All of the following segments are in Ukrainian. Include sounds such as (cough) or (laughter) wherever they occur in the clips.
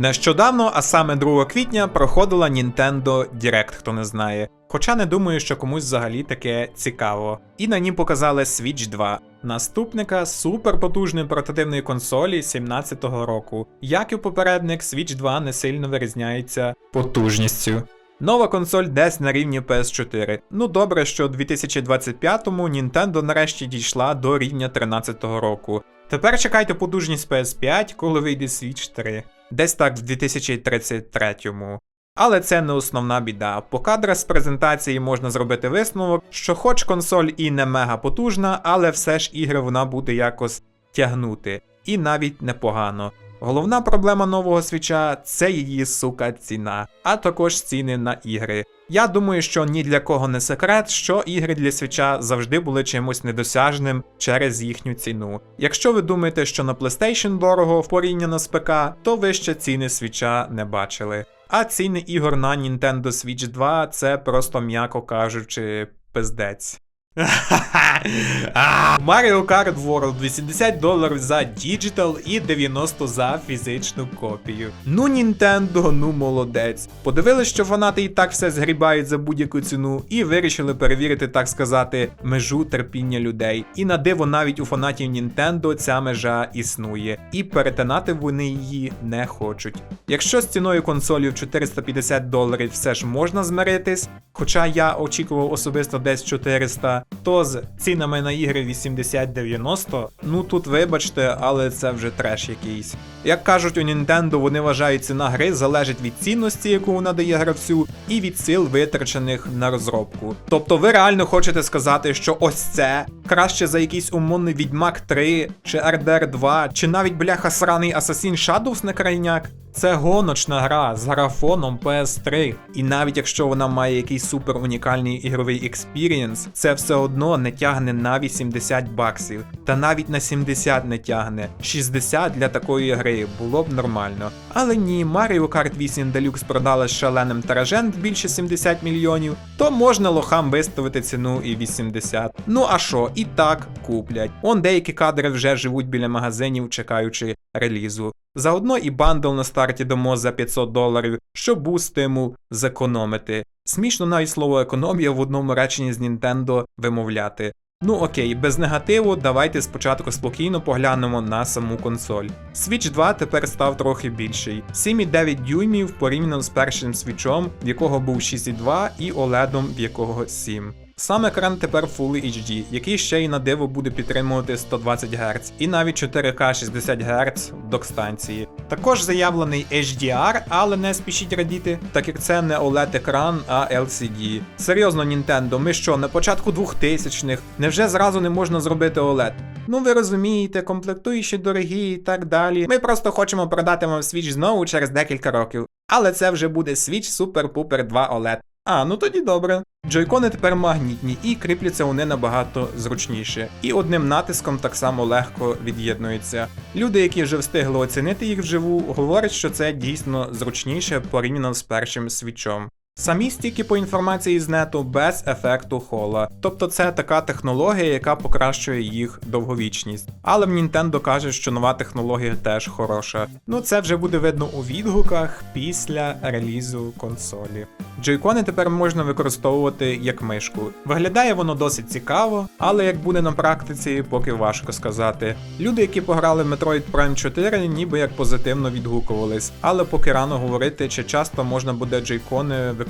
Нещодавно, а саме 2 квітня, проходила Nintendo Direct, хто не знає. Хоча не думаю, що комусь взагалі таке цікаво. І на ній показали Switch 2, наступника суперпотужної портативної консолі 17-го року. Як і попередник, Switch 2 не сильно вирізняється потужністю. Нова консоль десь на рівні PS4. Ну добре, що у 2025-му Nintendo нарешті дійшла до рівня 13-го року. Тепер чекайте потужність PS5, коли вийде Switch 3. Десь так в 2033-му. Але це не основна біда. По кадрах з презентації можна зробити висновок, що хоч консоль і не мега потужна, але все ж ігри вона буде якось тягнути. І навіть непогано. Головна проблема нового свіча це її сука ціна, а також ціни на ігри. Я думаю, що ні для кого не секрет, що ігри для свіча завжди були чимось недосяжним через їхню ціну. Якщо ви думаєте, що на PlayStation дорого порівняно з ПК, то ви ще ціни свіча не бачили. А ціни ігор на Nintendo Switch 2 це просто, м'яко кажучи, пиздець. (laughs) Mario Kart World 80 доларів за Digital і 90 за фізичну копію. Ну, Nintendo, ну молодець. Подивились, що фанати і так все згрібають за будь-яку ціну, і вирішили перевірити, так сказати, межу терпіння людей. І на диво навіть у фанатів Nintendo ця межа існує, і перетинати вони її не хочуть. Якщо з ціною консолі в 450 доларів все ж можна змиритись, хоча я очікував особисто десь 400, то з цінами на ігри 80-90, ну тут вибачте, але це вже треш якийсь. Як кажуть у Nintendo, вони вважають ціна гри залежить від цінності, яку вона дає гравцю, і від сил витрачених на розробку. Тобто ви реально хочете сказати, що ось це краще за якийсь умовний Відьмак 3, чи RDR 2, чи навіть бляха сраний Assassin's Shadows на крайняк? Це гоночна гра з графоном PS3. І навіть якщо вона має якийсь супер унікальний ігровий експірієнс, це все одно не тягне на 80 баксів. Та навіть на 70 не тягне. 60 для такої гри було б нормально. Але ні, Mario Kart 8 Deluxe продала з шаленим тиражем більше 70 мільйонів, то можна лохам виставити ціну і 80. Ну а що, і так куплять. Он деякі кадри вже живуть біля магазинів, чекаючи релізу. Заодно і бандл на старті дамо за 500 доларів, щоб був стимул зекономити. Смішно навіть слово економія в одному реченні з Nintendo вимовляти. Ну окей, без негативу, давайте спочатку спокійно поглянемо на саму консоль. Switch 2 тепер став трохи більший. 7,9 дюймів порівняно з першим свічом, в якого був 6,2 і OLED, в якого 7. Сам екран тепер Full HD, який ще й на диво буде підтримувати 120 Гц і навіть 4К 60 Гц док-станції. Також заявлений HDR, але не спішіть радіти, так як це не OLED екран, а LCD. Серйозно, Nintendo, ми що, на початку 2000-х? Невже зразу не можна зробити OLED? Ну ви розумієте, комплектуючі дорогі і так далі. Ми просто хочемо продати вам Switch знову через декілька років. Але це вже буде Switch Super Pooper 2 OLED. А, ну тоді добре. Джойкони тепер магнітні і кріпляться вони набагато зручніше. І одним натиском так само легко від'єднуються. Люди, які вже встигли оцінити їх вживу, говорять, що це дійсно зручніше порівняно з першим свічом. Самі стіки по інформації з нету без ефекту хола. Тобто це така технологія, яка покращує їх довговічність. Але в Nintendo каже, що нова технологія теж хороша. Ну це вже буде видно у відгуках після релізу консолі. Джойкони тепер можна використовувати як мишку. Виглядає воно досить цікаво, але як буде на практиці, поки важко сказати. Люди, які пограли в Metroid Prime 4, ніби як позитивно відгукувались, але поки рано говорити, чи часто можна буде джойкони використовувати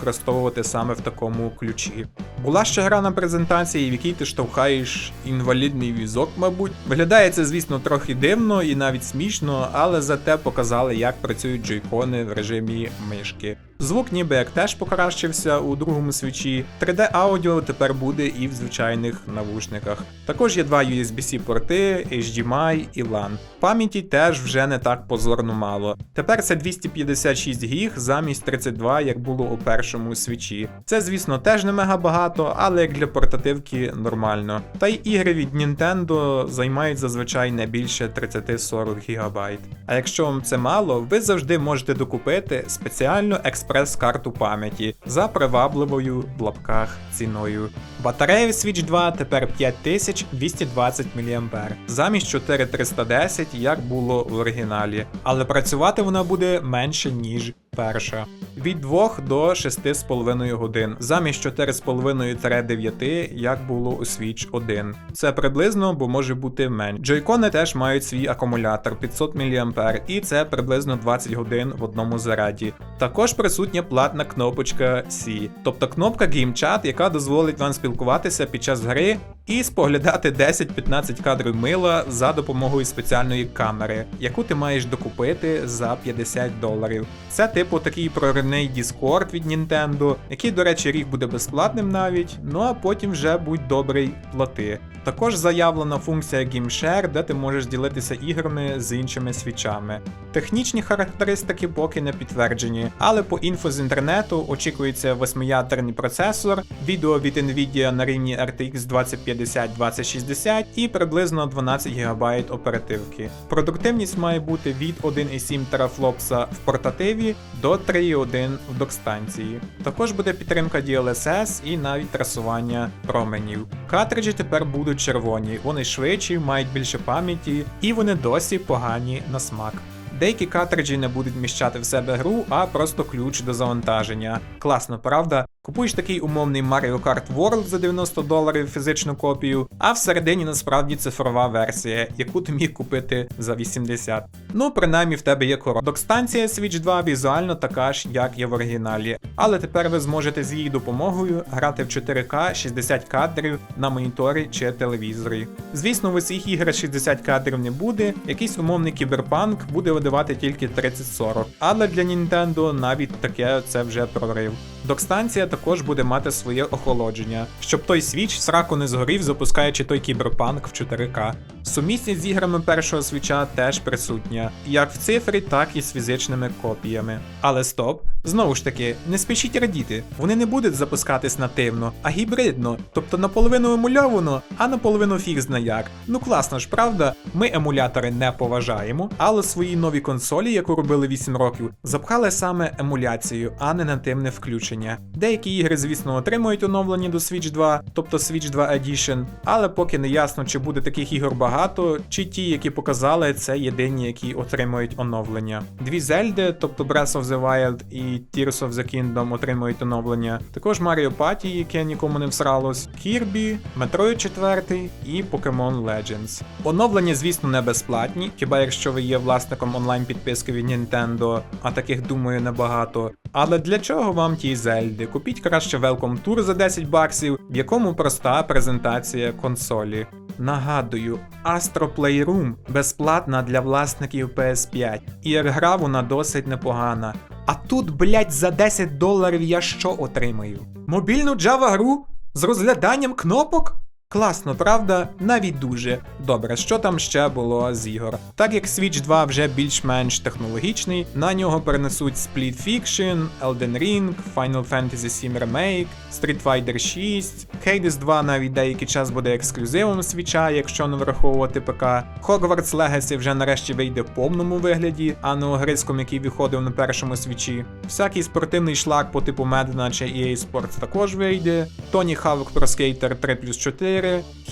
саме в такому ключі. Була ще гра на презентації, в якій ти штовхаєш інвалідний візок, мабуть. Виглядає це, звісно, трохи дивно і навіть смішно, але зате показали, як працюють джойкони в режимі мишки. Звук ніби як теж покращився у другому свічі. 3D аудіо тепер буде і в звичайних навушниках. Також є два USB-C порти, HDMI і LAN. Пам'яті теж вже не так позорно мало. Тепер це 256 гіг замість 32, як було у першому свічі. Це, звісно, теж не мега багато, але як для портативки нормально. Та й ігри від Nintendo займають зазвичай не більше 30-40 ГБ. А якщо вам це мало, ви завжди можете докупити спеціально експериментальну експрес-карту пам'яті за привабливою в лапках ціною. Батарея в Switch 2 тепер 5220 мАh, замість 4310, як було в оригіналі, але працювати вона буде менше, ніж перша. Від 2 до 6,5 годин, замість 4,5-9, як було у Switch 1. Це приблизно, бо може бути менше. Джойкони теж мають свій акумулятор 500 мА, і це приблизно 20 годин в одному заряді. Також присутня платна кнопочка C, тобто кнопка Game Chat, яка дозволить вам спілкуватися під час гри і споглядати 10-15 кадрів мила за допомогою спеціальної камери, яку ти маєш докупити за 50 доларів. Це типу такий проривний Discord від Nintendo, який, до речі, рік буде безплатним навіть, ну а потім вже будь добрий плати. Також заявлена функція GameShare, де ти можеш ділитися іграми з іншими свічами. Технічні характеристики поки не підтверджені, але по інфо з інтернету очікується 8-ядерний процесор, відео від Nvidia на рівні RTX 2050-2060 і приблизно 12 ГБ оперативки. Продуктивність має бути від 1,7 терафлопса в портативі до 3,1 в док-станції. Також буде підтримка DLSS і навіть трасування променів. Картриджі тепер будуть червоні, вони швидші, мають більше пам'яті і вони досі погані на смак. Деякі картриджі не будуть вміщати в себе гру, а просто ключ до завантаження. Класно, правда? Купуєш такий умовний Mario Kart World за 90 доларів фізичну копію, а всередині насправді цифрова версія, яку ти міг купити за 80. Ну, принаймні в тебе є коробка. Док-станція Switch 2 візуально така ж, як є в оригіналі, але тепер ви зможете з її допомогою грати в 4К 60 кадрів на моніторі чи телевізорі. Звісно, в усіх іграх 60 кадрів не буде, якийсь умовний кіберпанк буде видавати тільки 30-40. Але для Nintendo навіть таке це вже прорив. Док-станція також буде мати своє охолодження, щоб той свіч сраку не згорів, запускаючи той кіберпанк в 4К. Сумісність з іграми першого свіча теж присутня, як в цифрі, так і з фізичними копіями. Але стоп, знову ж таки, не спішіть радіти, вони не будуть запускатись нативно, а гібридно, тобто наполовину емульовано, а наполовину фіг зна як. Ну класно ж, правда? Ми емулятори не поважаємо, але свої нові консолі, яку робили 8 років, запхали саме емуляцію, а не нативне включення. Деякі ігри, звісно, отримують оновлення до Switch 2, тобто Switch 2 Edition, але поки не ясно, чи буде таких ігор багато, чи ті, які показали, це єдині, які отримують оновлення. Дві Зельди, тобто Breath of the Wild і Tears of the Kingdom отримують оновлення. Також Mario Party, яке нікому не всралось, Kirby, Metroid 4 і Pokemon Legends. Оновлення, звісно, не безплатні, хіба якщо ви є власником онлайн підписки від Nintendo, а таких думаю небагато. Але для чого вам ті Зельди? Краще Welcome Tour за 10 баксів, в якому проста презентація консолі. Нагадую, Astro Playroom безплатна для власників PS5, і як гра вона досить непогана. А тут, блять, за 10 доларів я що отримаю? Мобільну Java гру з розгляданням кнопок? Класно, правда? Навіть дуже. Добре, що там ще було з ігор? Так як Switch 2 вже більш-менш технологічний, на нього перенесуть Split Fiction, Elden Ring, Final Fantasy VII Remake, Street Fighter 6, Hades 2 навіть деякий час буде ексклюзивом Switch, якщо не враховувати ПК. Hogwarts Legacy вже нарешті вийде в повному вигляді, а не у грицькому, який виходив на першому свічі. Всякий спортивний шлак по типу Madden чи EA Sports також вийде. Tony Hawk Pro Skater 3 плюс 4,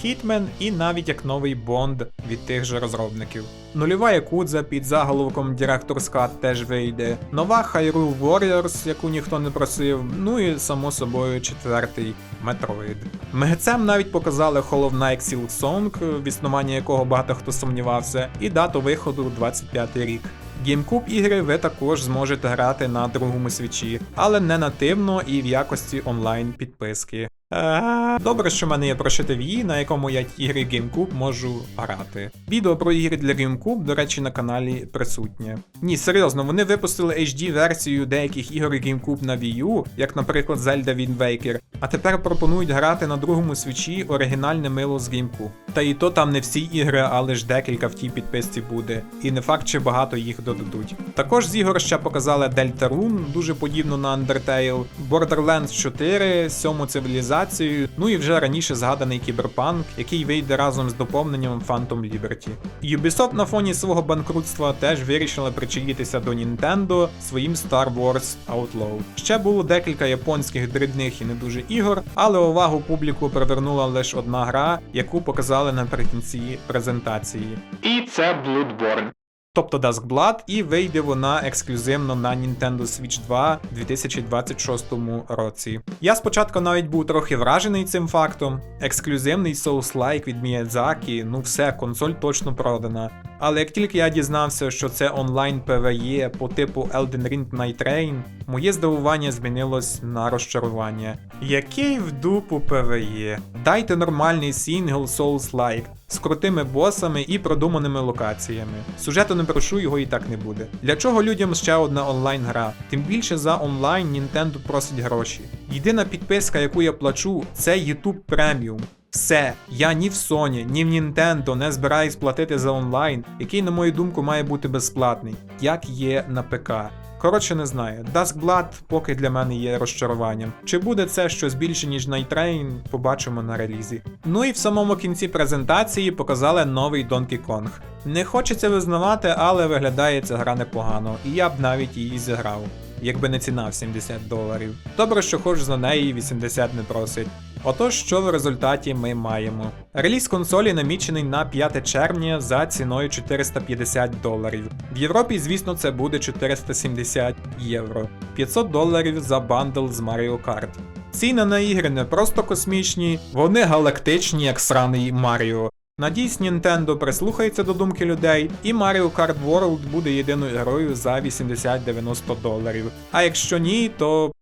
Hitman і навіть як новий Bond від тих же розробників. Нульова Якудза під заголовком Director's Cut теж вийде. Нова Hyrule Warriors, яку ніхто не просив. Ну і само собою четвертий Metroid. Мегцем навіть показали Hollow Knight Silk Song, в існуванні якого багато хто сумнівався, і дату виходу 25 рік. GameCube ігри ви також зможете грати на другому свічі, але не нативно і в якості онлайн підписки. Е, Добре, що в мене є прошити Wii, на якому я ігри GameCube можу грати. Відео про ігри для GameCube, до речі, на каналі присутнє. Ні, серйозно, вони випустили HD-версію деяких ігор GameCube на Wii U, як, наприклад, Zelda Wind Waker, а тепер пропонують грати на другому свічі оригінальне мило з GameCube. Та і то там не всі ігри, а лише декілька в тій підписці буде. І не факт, чи багато їх додадуть. Також з ігор ще показали Deltarune, дуже подібно на Undertale, Borderlands 4, сьому цивілізацію, ну і вже раніше згаданий Кіберпанк, який вийде разом з доповненням Phantom Liberty. Ubisoft на фоні свого банкрутства теж вирішила причаїтися до Nintendo своїм Star Wars Outlaw. Ще було декілька японських дрібних і не дуже ігор, але увагу публіку привернула лише одна гра, яку показали наприкінці презентації. І це Bloodborne. Тобто Dusk Blood, і вийде вона ексклюзивно на Nintendo Switch 2 у 2026 році. Я спочатку навіть був трохи вражений цим фактом. Ексклюзивний Souls-like від Miyazaki, ну все, консоль точно продана. Але як тільки я дізнався, що це онлайн PvE по типу Elden Ring Night Rain, моє здивування змінилось на розчарування. Який в дупу PvE? Дайте нормальний сінгл Souls-like з крутими босами і продуманими локаціями. Сюжету не прошу, його і так не буде. Для чого людям ще одна онлайн гра? Тим більше за онлайн Nintendo просить гроші. Єдина підписка, яку я плачу, це YouTube Premium. Все, я ні в Sony, ні в Nintendo не збираюсь платити за онлайн, який, на мою думку, має бути безплатний, як є на ПК. Коротше, не знаю. Dusk Blood поки для мене є розчаруванням. Чи буде це щось більше, ніж Night Train, побачимо на релізі. Ну і в самому кінці презентації показали новий Donkey Kong. Не хочеться визнавати, але виглядає ця гра непогано, і я б навіть її зіграв. Якби не ціна в 70 доларів. Добре, що хоч за неї 80 не просить. Отож, що в результаті ми маємо? Реліз консолі намічений на 5 червня за ціною 450 доларів. В Європі, звісно, це буде 470 євро, 500 доларів за бандл з Mario Kart. Ціни на ігри не просто космічні, вони галактичні, як сраний Маріо. Надіюсь, Nintendo прислухається до думки людей, і Mario Kart World буде єдиною грою за 80-90 доларів. А якщо ні, то.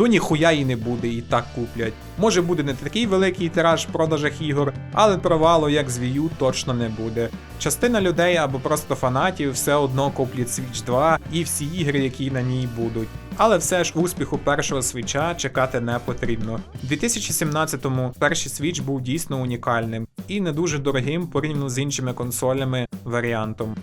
То ніхуя і не буде, і так куплять. Може буде не такий великий тираж в продажах ігор, але провалу як з Wii U точно не буде. Частина людей або просто фанатів все одно куплять Switch 2 і всі ігри, які на ній будуть. Але все ж успіху першого свіча чекати не потрібно. У 2017-му перший Switch був дійсно унікальним і не дуже дорогим порівняно з іншими консолями варіантом.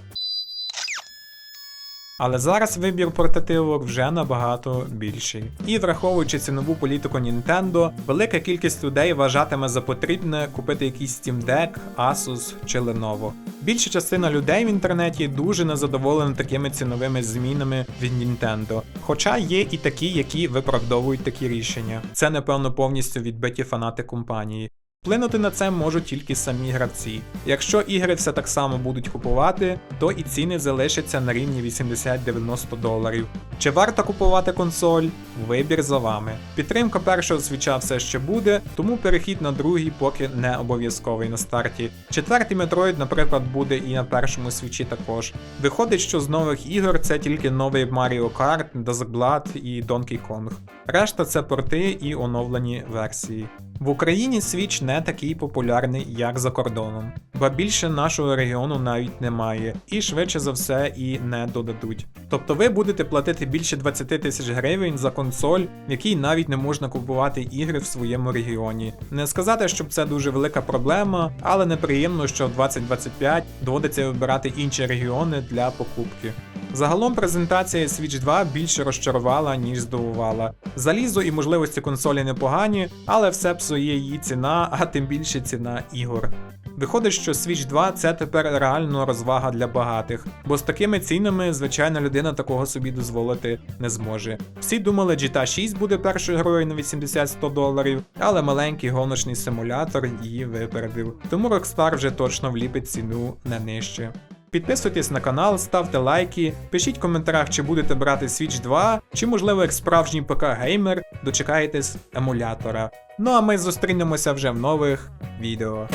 Але зараз вибір портативок вже набагато більший. І враховуючи цінову політику Nintendo, велика кількість людей вважатиме за потрібне купити якийсь Steam Deck, Asus чи Lenovo. Більша частина людей в інтернеті дуже незадоволена такими ціновими змінами від Nintendo. Хоча є і такі, які виправдовують такі рішення. Це, напевно, повністю відбиті фанати компанії. Вплинути на це можуть тільки самі гравці. Якщо ігри все так само будуть купувати, то і ціни залишаться на рівні 80-90 доларів. Чи варто купувати консоль? Вибір за вами. Підтримка першого свіча все ще буде, тому перехід на другий поки не обов'язковий на старті. Четвертий Metroid, наприклад, буде і на першому свічі також. Виходить, що з нових ігор це тільки новий Mario Kart, Dusk Blood і Donkey Kong. Решта це порти і оновлені версії. В Україні Switch не такий популярний, як за кордоном, ба більше нашого регіону навіть немає, і швидше за все і не додадуть. Тобто ви будете платити більше 20 тисяч гривень за консоль, в якій навіть не можна купувати ігри в своєму регіоні. Не сказати, щоб це дуже велика проблема, але неприємно, що в 2025 доводиться вибирати інші регіони для покупки. Загалом презентація Switch 2 більше розчарувала, ніж здивувала. Залізо і можливості консолі непогані, але все псує її ціна, а тим більше ціна ігор. Виходить, що Switch 2 це тепер реально розвага для багатих, бо з такими цінами звичайна людина такого собі дозволити не зможе. Всі думали, GTA 6 буде першою грою на 80-100 доларів, але маленький гоночний симулятор її випередив. Тому Rockstar вже точно вліпить ціну не нижче. Підписуйтесь на канал, ставте лайки, пишіть в коментарях, чи будете брати Switch 2, чи можливо як справжній ПК-геймер дочекаєтесь емулятора. Ну а ми зустрінемося вже в нових відео.